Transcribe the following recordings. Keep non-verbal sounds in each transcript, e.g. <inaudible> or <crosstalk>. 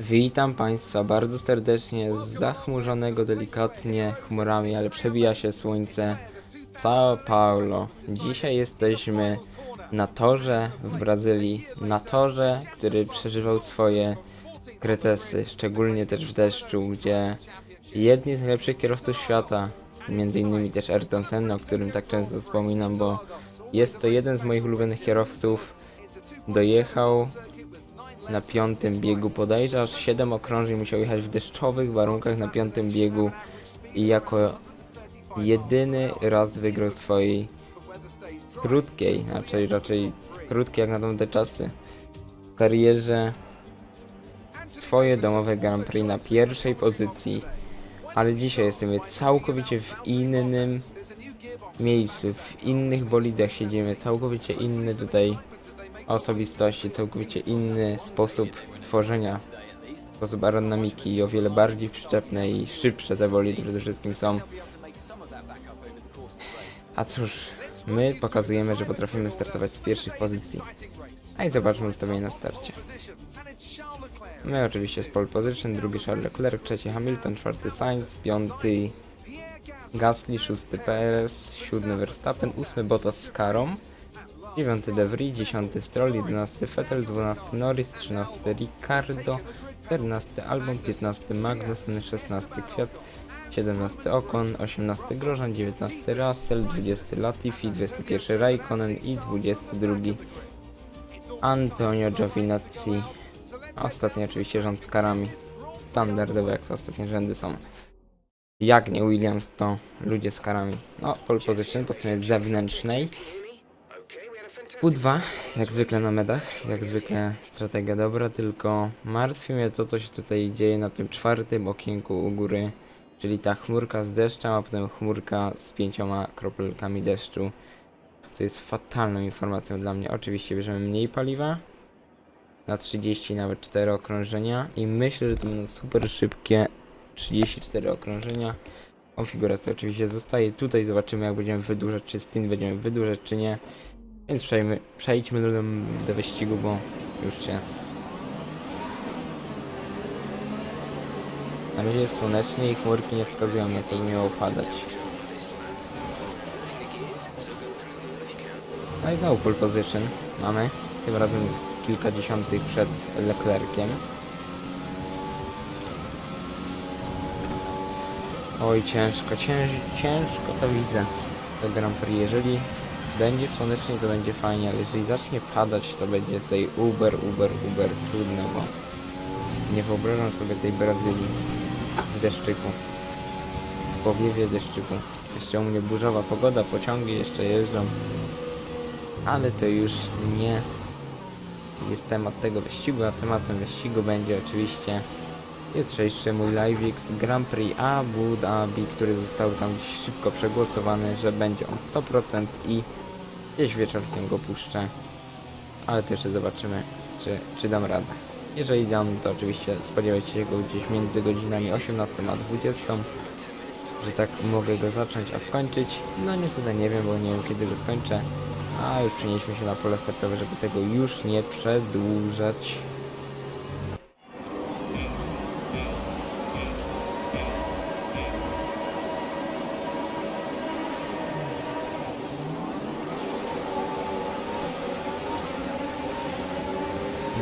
Witam Państwa bardzo serdecznie z zachmurzonego delikatnie chmurami, ale przebija się słońce São Paulo. Dzisiaj jesteśmy na torze w Brazylii, na torze, który przeżywał swoje kretesy, szczególnie też w deszczu, gdzie jedni z najlepszych kierowców świata, między innymi też Ayrton Senna, o którym tak często wspominam, bo jest to jeden z moich ulubionych kierowców, dojechał na piątym biegu bodajże aż 7 okrążeń musiał jechać w deszczowych warunkach na piątym biegu i jako jedyny raz wygrał swojej krótkiej, raczej raczej krótkiej jak na tamte czasy karierze swoje domowe Grand Prix na pierwszej pozycji. Ale dzisiaj jesteśmy całkowicie w innym miejscu, w innych bolidach siedzimy, całkowicie inny tutaj osobistości, całkowicie inny sposób tworzenia, sposób aerodynamiki i o wiele bardziej przyczepne i szybsze te bolidy przede wszystkim są. A cóż, my pokazujemy, że potrafimy startować z pierwszych pozycji. A i zobaczmy ustawienie na starcie. My oczywiście z pole position, drugi Charles Leclerc, trzeci Hamilton, czwarty Sainz, piąty Gasly, szósty Perez, siódmy Verstappen, ósmy Bottas z karą, dziewiąty De Vries, dziesiąty Stroll, jedenasty Vettel, dwunasty Norris, trzynasty Ricardo, czternasty Albon, piętnasty Magnussen, szesnasty Kwiat, 17 Ocon, 18 Grożan, 19 Russell, 20 Latifi, 21 Raikkonen i 22 Antonio Giovinazzi. A Ostatni oczywiście rząd z karami. Standardowe jak to ostatnie rzędy są. Jak nie Williams to ludzie z karami. No, pole position po stronie zewnętrznej. Q2, jak zwykle na medach, jak zwykle strategia dobra, tylko martwi mnie to, co się tutaj dzieje na tym czwartym okienku u góry, czyli ta chmurka z deszczem, a potem chmurka z pięcioma kropelkami deszczu, co jest fatalną informacją dla mnie. Oczywiście bierzemy mniej paliwa, na 30, nawet 4 okrążenia i myślę, że to będą super szybkie 34 okrążenia. Konfiguracja oczywiście zostaje. Tutaj zobaczymy jak będziemy wydłużać, czy stint będziemy wydłużać, czy nie. Więc przejdźmy, przejdźmy do, wyścigu, bo już się... Na razie jest słonecznie i chmurki nie wskazują na to, że miało padać. No i znowu pole position mamy. Tym razem kilka dziesiątych przed Leclerciem. Oj, ciężko, cięż, ciężko to widzę. To Grand Prix. Jeżeli będzie słonecznie, to będzie fajnie, ale jeżeli zacznie padać, to będzie tutaj uber, uber, uber trudne, bo nie wyobrażam sobie tej Brazylii w deszczyku. W powiewie deszczyku. Jeszcze u mnie burzowa pogoda, pociągi jeszcze jeżdżą. Ale to już nie jest temat tego wyścigu, a tematem wyścigu będzie oczywiście jutrzejszy mój live'ix Grand Prix Abu Dhabi, który został tam szybko przegłosowany, że będzie on 100% i gdzieś wieczorkiem go puszczę. Ale to jeszcze zobaczymy, czy, czy dam radę. Jeżeli dam, to oczywiście spodziewajcie się go gdzieś między godzinami 18 a 20, że tak mogę go zacząć, a skończyć. No niestety nie wiem, bo nie wiem kiedy go skończę. A już przenieśmy się na pole startowe, żeby tego już nie przedłużać.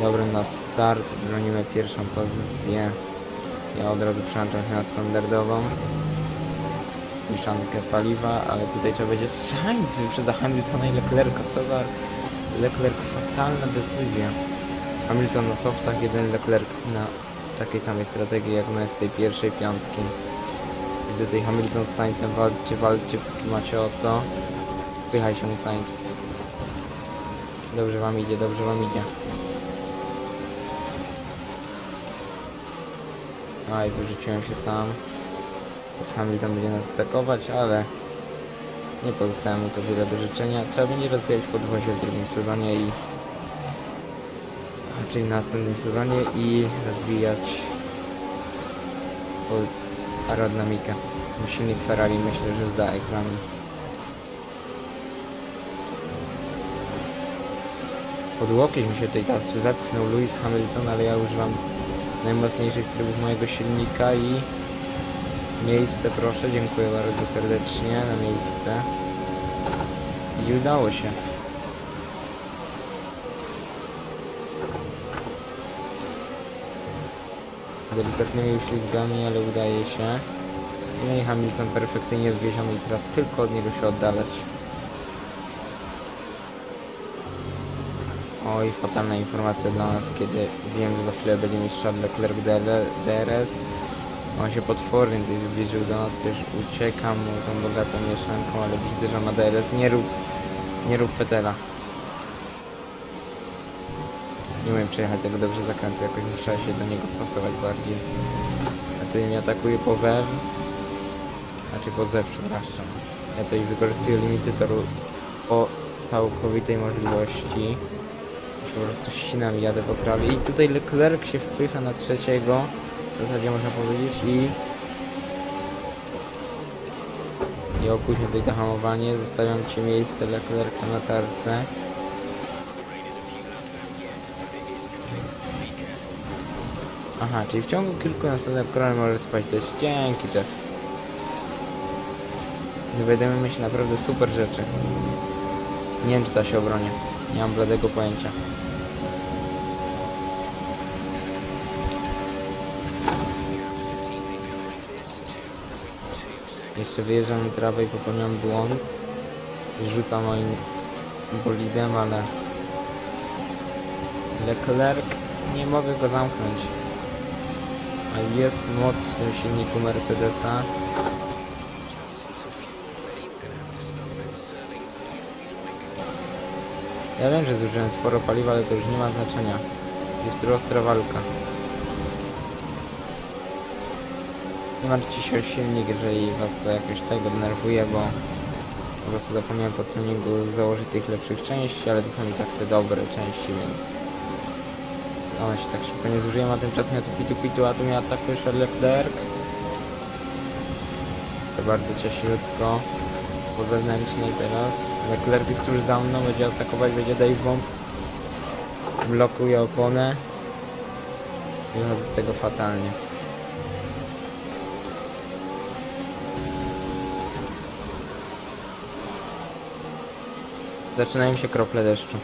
Dobry na start, bronimy pierwszą pozycję. Ja od razu przełączam się na standardową mieszankę paliwa, ale tutaj trzeba będzie Sainz wyprzedza Hamiltona i Leclerca. Co za Leclerc fatalna decyzja. Hamilton na softach, jeden Leclerc na takiej samej strategii jak my z tej pierwszej piątki. I tutaj Hamilton z Sainzem walczy, walczy, póki macie o co. Spychaj się Sainz. Dobrze wam idzie, dobrze wam idzie. Aj, wyrzuciłem się sam. Więc Hamilton będzie nas atakować, ale nie pozostaje mu to wiele do życzenia. Trzeba będzie rozwijać podwozie w drugim sezonie i czyli w następnym sezonie i rozwijać aerodynamikę. Silnik Ferrari myślę, że zda egzamin. Pod łokieć mi się tutaj teraz wepchnął Lewis Hamilton, ale ja używam najmocniejszych trybów mojego silnika i miejsce proszę, dziękuję bardzo serdecznie na miejsce. I udało się. Delikatnymi uślizgami, ale udaje się. No i Hamilton perfekcyjnie wwieziony i teraz tylko od niego się oddalać. Oj, fatalna informacja dla nas, kiedy wiem, że za chwilę będzie mieć Charles DRS. On się potwornie zbliżył do nas, też uciekam mu tą bogatą mieszanką, ale widzę, że ma DRS. Nie rób, nie rób fetela. Nie umiem przejechać tego dobrze zakrętu, jakoś muszę się do niego wpasować bardziej. A tutaj mnie atakuje po wew. Znaczy po zew, przepraszam. Ja tutaj wykorzystuję limity toru po całkowitej możliwości. Po prostu ścinam jadę po trawie. I tutaj Leclerc się wpycha na trzeciego. W zasadzie można powiedzieć i... I opóźnię tutaj to hamowanie. Zostawiam Ci miejsce Leclerca na tarce. Aha, czyli w ciągu kilku następnych krony może spać też. Dzięki, Jeff. Dowiadujemy się naprawdę super rzeczy. Nie wiem, czy to się obronię. Nie mam bladego pojęcia. Jeszcze wyjeżdżam na trawę i popełniam błąd. Rzucam moim bolidem, ale... Leclerc, nie mogę go zamknąć. A jest moc w tym silniku Mercedesa. Ja wiem, że zużyłem sporo paliwa, ale to już nie ma znaczenia. Jest tu ostra walka. Martwcie się o silnik, jeżeli was to jakoś tego denerwuje, bo po prostu zapomniałem po tuningu założyć tych lepszych części, ale to są i tak te dobre części, więc one się tak szybko nie zużyją, a tymczasem ja tu pitu pitu, a tu mnie atakuje Charles Leclerc. To bardzo cieśniutko po zewnętrznej teraz. Leclerc jest tuż za mną, będzie atakować, będzie Dave Bomb. Blokuje oponę. Wychodzę z tego fatalnie. Zaczynają się krople deszczu.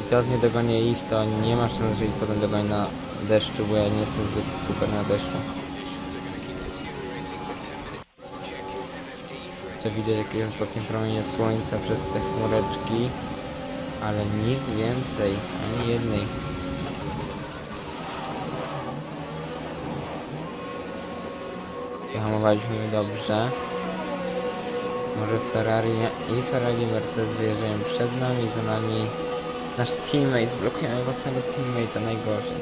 I teraz nie dogonię ich, to nie ma szans, że ich potem dogonię na deszczu, bo ja nie jestem zbyt super na deszczu. To widać jakieś ostatnie promienie słońca przez te chmureczki, ale nic więcej, ani jednej. Wyhamowaliśmy dobrze. Może Ferrari i Ferrari Mercedes wyjeżdżają przed nami, za nami nasz teammate, zblokujemy własnego teammate'a, najgorzej.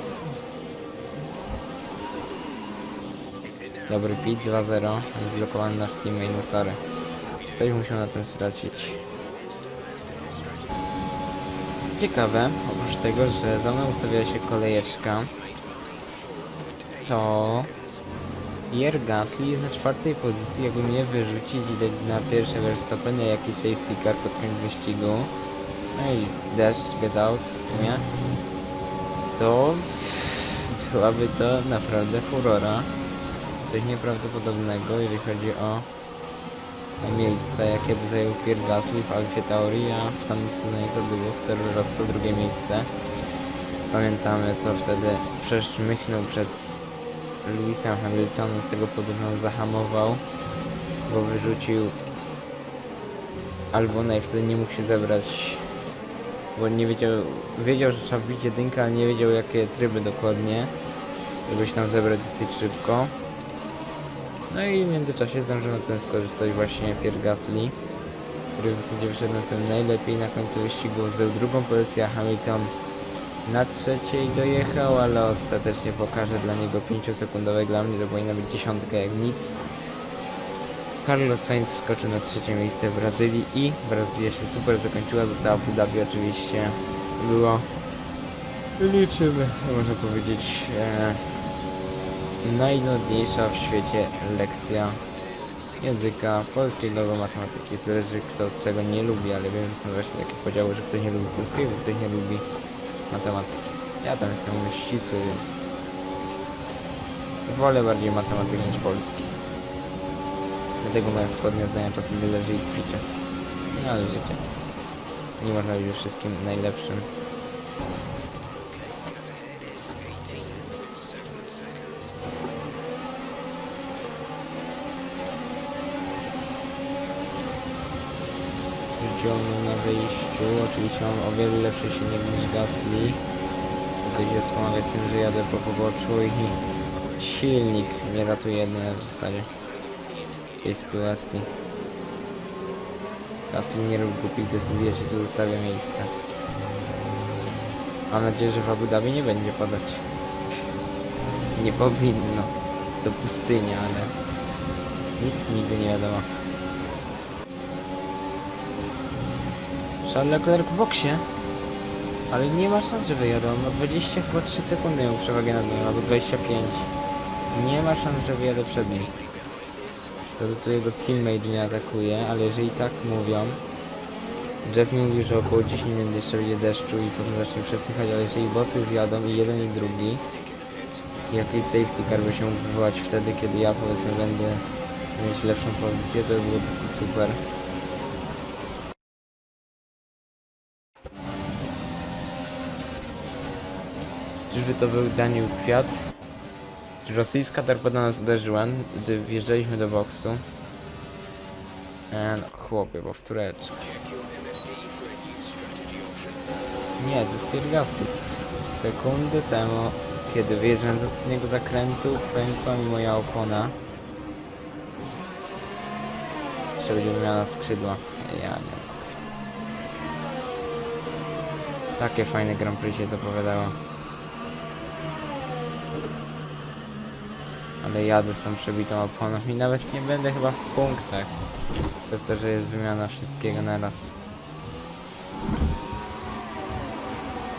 Dobry pit, 2-0, zblokowany nasz teammate, no sorry. Ktoś musiał na tym stracić. Co ciekawe, oprócz tego, że za mną ustawiała się kolejeczka, to Pierre Gasly jest na czwartej pozycji, jakby mnie wyrzucić i dać na pierwsze Verstappena jakiś safety car pod koniec wyścigu. No i deszcz, get out w sumie. To byłaby to naprawdę furora. Coś nieprawdopodobnego, jeżeli chodzi o miejsca, jakie by zajął Pierre Gasly w Alfie Tauri, a w tamtym sezonie to było w Toro Rosso drugie miejsce. Pamiętamy, co wtedy przeszmychnął przed Lewisem Hamiltonem, z tego powodu, że on zahamował, bo wyrzucił Albona i wtedy nie mógł się zebrać, bo nie wiedział, wiedział, że trzeba wbić jedynkę, ale nie wiedział jakie tryby dokładnie, żeby się tam zebrać dosyć szybko. No i w międzyczasie zdążył na tym skorzystać właśnie Pierre Gasly, który w zasadzie wyszedł na tym najlepiej na końcu wyścigu, zdobył drugą pozycję, a Hamilton na trzeciej dojechał, ale ostatecznie pokaże dla niego 5-sekundowe, dla mnie to powinna być dziesiątka jak nic. Carlos Sainz wskoczył na trzecie miejsce w Brazylii i Brazylia się super zakończyła, do ta Abu oczywiście było liczymy, można powiedzieć, e, najnudniejsza w świecie lekcja języka polskiego albo matematyki. Zależy kto czego nie lubi, ale wiem, że są właśnie takie podziały, że ktoś nie lubi polskiego, ktoś nie lubi matematyki. Ja tam jestem ścisły, więc wolę bardziej matematykę niż polski. Dlatego moja składnia zdania czasem leży i kwicze. No ale życie. Nie można być wszystkim najlepszym. Na wyjściu. Oczywiście mam o wiele lepszy silnik niż Gasly. Tutaj się wspomagać tym, że jadę po poboczu i <laughs> silnik mnie ratuje w zasadzie tej sytuacji. Gasly nie rób głupich decyzji, ci tu zostawię miejsce. Mam nadzieję, że w Abu Dhabi nie będzie padać. Nie powinno. Jest to pustynia, ale nic nigdy nie wiadomo. Charles Leclerc w boksie. Ale nie ma szans, że wyjadą. Ma 20 chyba 3 sekundy miał przewagę nad nim, albo 25. Nie ma szans, że wyjadę przed nim. To tu jego teammate mnie atakuje, ale jeżeli tak mówią, Jeff mi mówi, że około 10 minut jeszcze będzie deszczu i potem zacznie przesychać, ale jeżeli boty zjadą i jeden i drugi, jakiś safety car by się mógł wywołać wtedy, kiedy ja powiedzmy będę mieć lepszą pozycję, to by było dosyć super. Czyżby to był Daniel Kwiat? Rosyjska torpeda nas uderzyła, gdy wjeżdżaliśmy do boksu? E, no, chłopie, powtóreczka. Nie, to jest. Sekundę temu, kiedy wyjeżdżałem z ostatniego zakrętu, pękła mi moja opona. Jeszcze będzie wymiana skrzydła. Ja nie. Takie fajne Grand Prix się zapowiadało. Ale jadę z tą przebitą oponą i nawet nie będę chyba w punktach. Przez to, że jest wymiana wszystkiego na raz.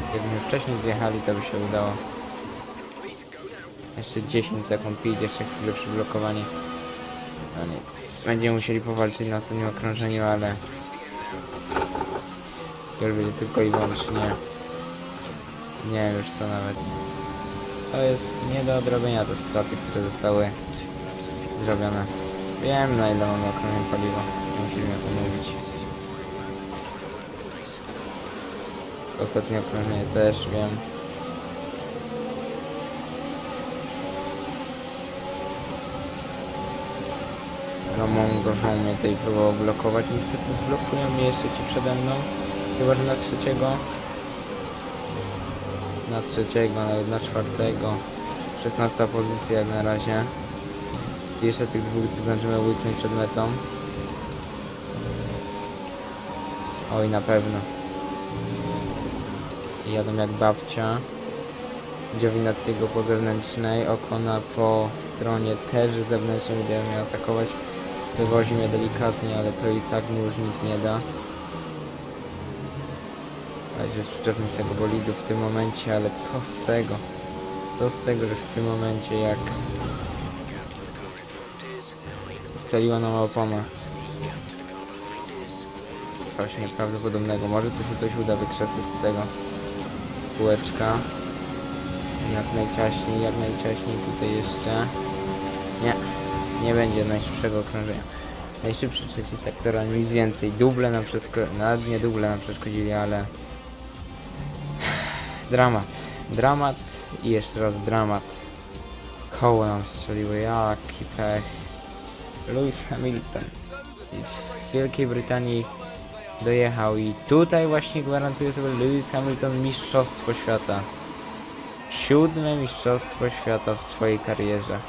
Gdybyśmy wcześniej zjechali, to by się udało. Jeszcze 10 sekund pij, jeszcze chwilę przyblokowanie. No nic. Będziemy musieli powalczyć na ostatnim okrążeniu, ale... Już będzie tylko i wyłącznie... Nie wiem już co nawet. To jest nie do odrobienia te straty, które zostały zrobione. Wiem na ile mamy okrążeń paliwa. Nie musimy o tym mówić. Ostatnie okrążenie też wiem. Ramon gorzą mnie tutaj próbował blokować. Niestety zblokują mnie jeszcze ci przede mną. Chyba, że na trzeciego. Na trzeciego, nawet na czwartego. 16 pozycja jak na razie. Jeszcze tych dwóch zdążymy łyknąć przed metą. Oj, na pewno. Jadą jak babcia. Giovinazziego po zewnętrznej, Okona po stronie też zewnętrznej będzie miał atakować. Wywozi mnie delikatnie, ale to i tak mu już nic nie da. Razie przyczepność tego bolidu w tym momencie, ale co z tego? Co z tego, że w tym momencie jak Wtaliła nam opona. Coś nieprawdopodobnego. Może tu się coś uda wykrzesać z tego kółeczka. Jak najciaśniej, jak najciaśniej tutaj jeszcze. Nie, nie będzie najszybszego okrążenia. Najszybszy trzeci sektor, a nic więcej. Duble nam przeszkodzili, nawet nie duble nam przeszkodzili, ale... Dramat. Dramat i jeszcze raz dramat. Koło nam strzeliły, jaki pech. Lewis Hamilton w Wielkiej Brytanii dojechał i tutaj właśnie gwarantuje sobie Lewis Hamilton mistrzostwo świata. Siódme mistrzostwo świata w swojej karierze.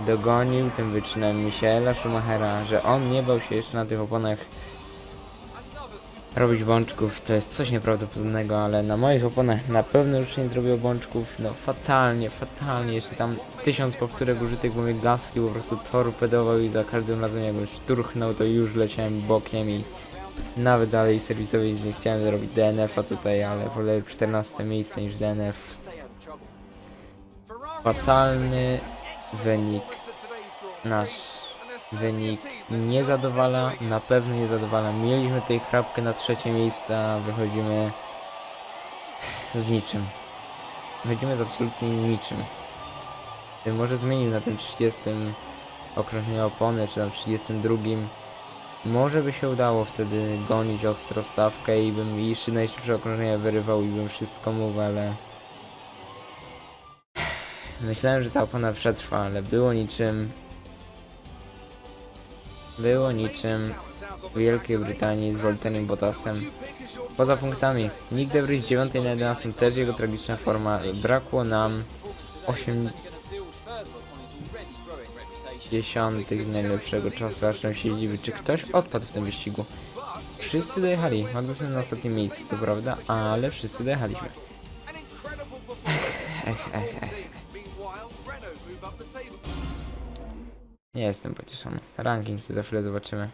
Dogonił tym wyczynem Michaela Schumachera, że on nie bał się jeszcze na tych oponach robić bączków. To jest coś nieprawdopodobnego, ale na moich oponach na pewno już nie zrobił bączków. No fatalnie, fatalnie. Jeszcze tam tysiąc powtórek użytych, bo mnie Gasly po prostu torpedował i za każdym razem jakbym szturchnął, to już leciałem bokiem i nawet dalej serwisowi nie chciałem zrobić DNF-a tutaj, ale wolę 14 miejsce niż DNF. Fatalny wynik nasz wynik nie zadowala, na pewno nie zadowala. Mieliśmy tutaj chrapkę na trzecie miejsce, a wychodzimy z niczym. Wychodzimy z absolutnie niczym. Może zmienił na tym 30 okrążenie opony, czy tam 32, może by się udało wtedy gonić ostro stawkę i bym jeszcze najszybsze okrążenia wyrywał i bym wszystko mógł, ale... Myślałem, że ta opona przetrwa, ale było niczym. Było niczym w Wielkiej Brytanii z Wolterem Bottasem. Poza punktami, Nick Debris z 9 na 11 też jego tragiczna forma. Brakło nam 80 najlepszego czasu, aż dziwi, czy ktoś odpadł w tym wyścigu. Wszyscy dojechali, Magnussen na ostatnim miejscu, co prawda, ale wszyscy dojechaliśmy. Ech, ech, ech. Nie jestem pocieszony. Ranking sobie za chwilę zobaczymy.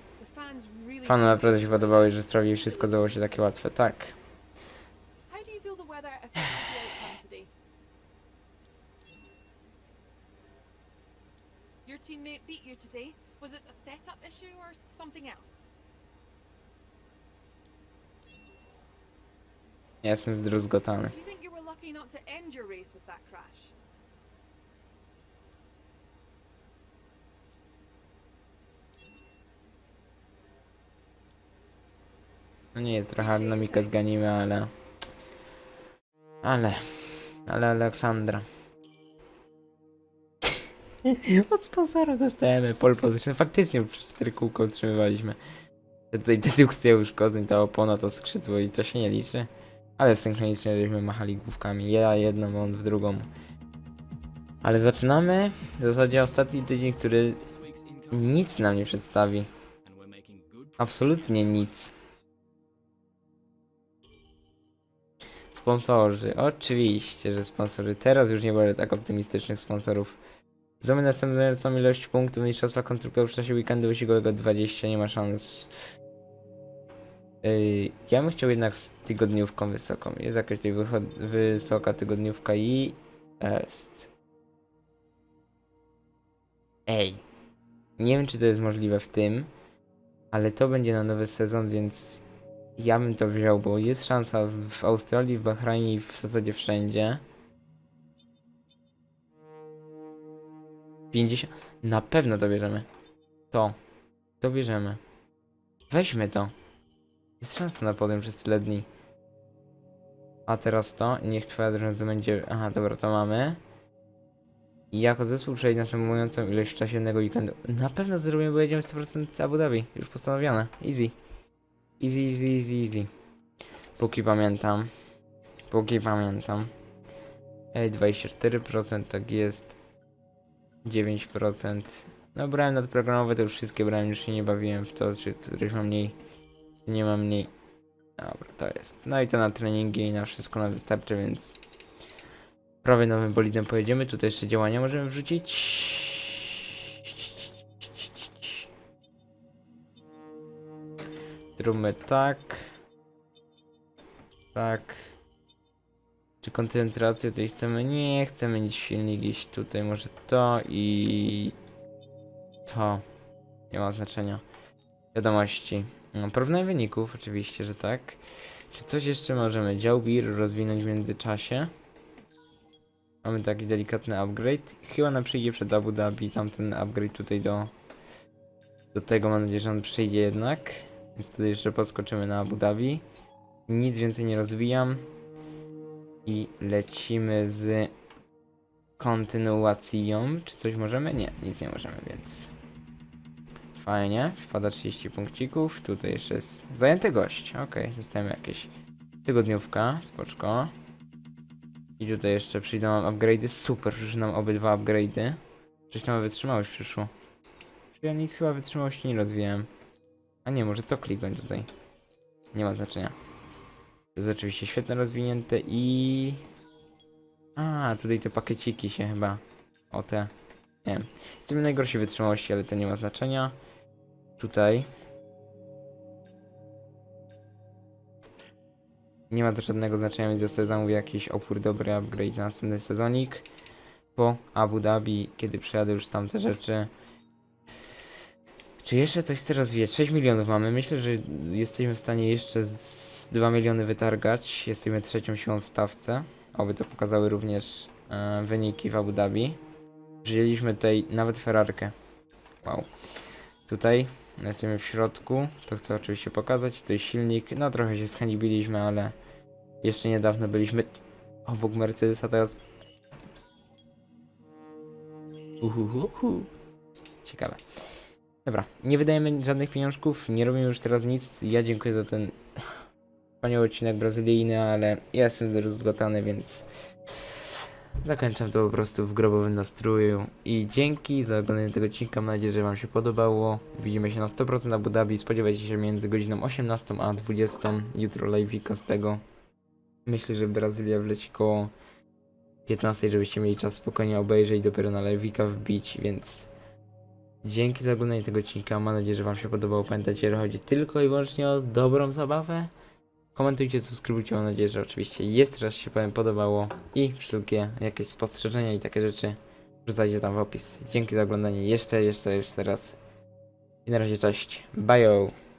Fanom naprawdę się podobało, że sprawili wszystko dało się takie łatwe. Tak. Your teammate beat you today. Was it a setup issue or something else? Ja jestem zdruzgotany. Do you think you were lucky not to end your race with that crash? No nie, trochę dynamikę zganimy, ale... Ale... Ale Aleksandra. <laughs> Od sponsorów dostajemy pole position. Faktycznie przez cztery kółko utrzymywaliśmy. Tutaj dedukcja uszkodzeń, ta opona, to skrzydło i to się nie liczy. Ale synchronicznie żeśmy machali główkami. Ja jedną, on w drugą. Ale zaczynamy w zasadzie ostatni tydzień, który nic nam nie przedstawi. Absolutnie nic. Sponsorzy. Oczywiście, że sponsorzy. Teraz już nie będzie tak optymistycznych sponsorów. Zamy następującą ilość punktów mistrzostwa konstruktorów w czasie weekendu wyścigowego 20, nie ma szans. Yy, ja bym chciał jednak z tygodniówką wysoką. Jest jakaś tutaj wysoka tygodniówka i jest. Ej. Nie wiem, czy to jest możliwe w tym, ale to będzie na nowy sezon, więc ja bym to wziął, bo jest szansa w, Australii, w Bahrajnie w zasadzie wszędzie. 50. Na pewno to bierzemy. To. To bierzemy. Weźmy to. Jest szansa na podium przez tyle dni. A teraz to. Niech twoja drużyna będzie. Aha, dobra, to mamy. I jako zespół przejść następującą ilość w czasie jednego weekendu. Na pewno zrobimy, bo jedziemy 100% Abu Dhabi. Już postanowione. Easy. Easy, easy, easy, easy. Póki pamiętam. Póki pamiętam. Ej, 24% tak jest. 9%. No brałem nadprogramowe, to już wszystkie brałem, już się nie bawiłem w to, czy któryś mam mniej. Nie mam mniej. Dobra, to jest. No i to na treningi i na wszystko nam wystarczy, więc prawie nowym bolidem pojedziemy. Tutaj jeszcze działania możemy wrzucić. Zróbmy tak. Tak. Czy koncentrację tutaj chcemy? Nie, chcemy mieć silnik gdzieś tutaj, może to i to. Nie ma znaczenia. Wiadomości. No, Porównaj wyników, oczywiście, że tak. Czy coś jeszcze możemy? Dział BIR rozwinąć w międzyczasie. Mamy taki delikatny upgrade. Chyba nam przyjdzie przed Abu Dhabi tamten upgrade tutaj do do tego mam nadzieję, że on przyjdzie jednak. Więc wtedy jeszcze podskoczymy na Abu Dhabi. Nic więcej nie rozwijam. I lecimy z kontynuacją. Czy coś możemy? Nie, nic nie możemy, więc fajnie. Wpada 30 punkcików. Tutaj jeszcze jest zajęty gość. Okej, dostajemy jakieś tygodniówka. Spoczko. I tutaj jeszcze przyjdą nam upgrade'y. Super, że nam obydwa upgrade'y. Coś tam wytrzymałość przyszło. Czy ja nic chyba wytrzymałości nie rozwijałem. A nie, może to kliknąć tutaj. Nie ma znaczenia. To jest oczywiście świetnie rozwinięte i... A, tutaj te pakieciki się chyba... O te... Nie wiem. Jestem najgorsi wytrzymałości, ale to nie ma znaczenia. Tutaj... Nie ma to żadnego znaczenia, więc ja sobie zamówię jakiś opór dobry upgrade na następny sezonik. Po Abu Dhabi, kiedy przejadę już tamte rzeczy. Czy jeszcze coś chcę rozwijać? 6 milionów mamy. Myślę, że jesteśmy w stanie jeszcze z 2 miliony wytargać. Jesteśmy trzecią siłą w stawce. Oby to pokazały również e, wyniki w Abu Dhabi. Wzięliśmy tutaj nawet Ferrarkę. Wow. Tutaj jesteśmy w środku. To chcę oczywiście pokazać. Tutaj silnik. No trochę się zhanibiliśmy, ale jeszcze niedawno byliśmy obok Mercedesa, teraz Uhuhuhu. Ciekawe. Dobra, nie wydajemy żadnych pieniążków, nie robimy już teraz nic. Ja dziękuję za ten wspaniały odcinek brazylijny, ale ja jestem zrozgotany, więc zakończam to po prostu w grobowym nastroju. I dzięki za oglądanie tego odcinka, mam nadzieję, że Wam się podobało. Widzimy się na 100% na Abu. Spodziewajcie się między godziną 18 a 20. Jutro live'ika z tego. Myślę, że Brazylia wleci koło 15, żebyście mieli czas spokojnie obejrzeć dopiero na live'ika wbić, więc dzięki za oglądanie tego odcinka, mam nadzieję, że wam się podobało. Pamiętajcie, że chodzi tylko i wyłącznie o dobrą zabawę. Komentujcie, subskrybujcie, mam nadzieję, że oczywiście jest raz się powiem podobało i wszelkie jakieś spostrzeżenia i takie rzeczy wrzucajcie tam w opis. Dzięki za oglądanie jeszcze, jeszcze, jeszcze raz. I na razie cześć. Bye!